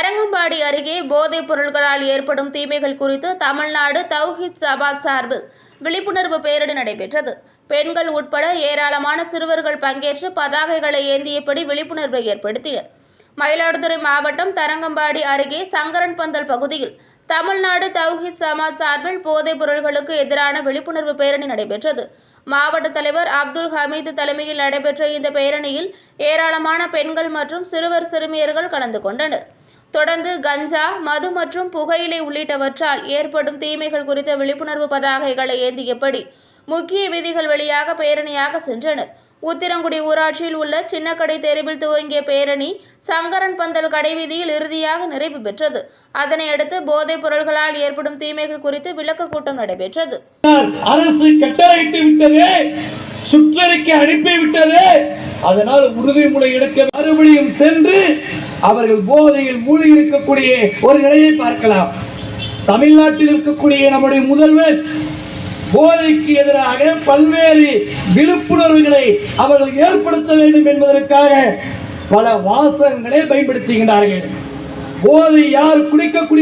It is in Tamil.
தரங்கம்பாடி போதைப் பொருட்களால் ஏற்படும் தீமைகள் குறித்து தமிழ்நாடு தௌஹித் சபாத் சார்பில் விழிப்புணர்வு பேரணி நடைபெற்றது. பெண்கள் உட்பட ஏராளமான சிறுவர்கள் பங்கேற்று பதாகைகளை ஏந்தியபடி விழிப்புணர்வை ஏற்படுத்தினர். மயிலாடுதுறை மாவட்டம் தரங்கம்பாடி அருகே சங்கரன் பந்தல் பகுதியில் தமிழ்நாடு தௌஹித் சமாஜ் சார்பில் போதைப் பொருள்களுக்கு எதிரான விழிப்புணர்வு பேரணி நடைபெற்றது. மாவட்ட தலைவர் அப்துல் ஹமீது தலைமையில் நடைபெற்ற இந்த பேரணியில் ஏராளமான பெண்கள் மற்றும் சிறுவர் சிறுமியர்கள் கலந்து கொண்டனர். தொடர்ந்து கஞ்சா மது மற்றும் புகையிலை உள்ளிட்டவற்றால் ஏற்படும் தீமைகள் குறித்த விழிப்புணர்வு பதாகைகளை ஏந்தியபடி முக்கிய வீதிகள் வழியாக பேரணியாக சென்றனர். உத்திரங்குடி ஊராட்சியில் உள்ள சின்னக்கடை தெருவில் துவங்கிய பேரணி சங்கரன் பந்தல் கடைவீதியில் இறுதியாக நிறைவு பெற்றது. அதனையடுத்து போதைப் பொருள்களால் ஏற்படும் தீமைகள் குறித்து விளக்க கூட்டம் நடைபெற்றது. அரசு கட்டளையிட்டு விட்டது சுற்றறிக்கை அனுப்பிவிட்டது. அதனால் உறுதிமொழி எடுக்க மறுபடியும் சென்று அவர்கள் போதையில் மூழ்கி இருக்கக்கூடிய ஒரு நிலையை பார்க்கலாம். தமிழ்நாட்டில் இருக்கக்கூடிய நம்முடைய முதல்வர் போதைக்கு எதிராக பல்வேறு விழிப்புணர்வுகளை அவர்கள் ஏற்படுத்த வேண்டும் என்பதற்காக பல வாசகங்களை பயன்படுத்துகின்றார்கள். போதை யார் குடிக்கக்கூடிய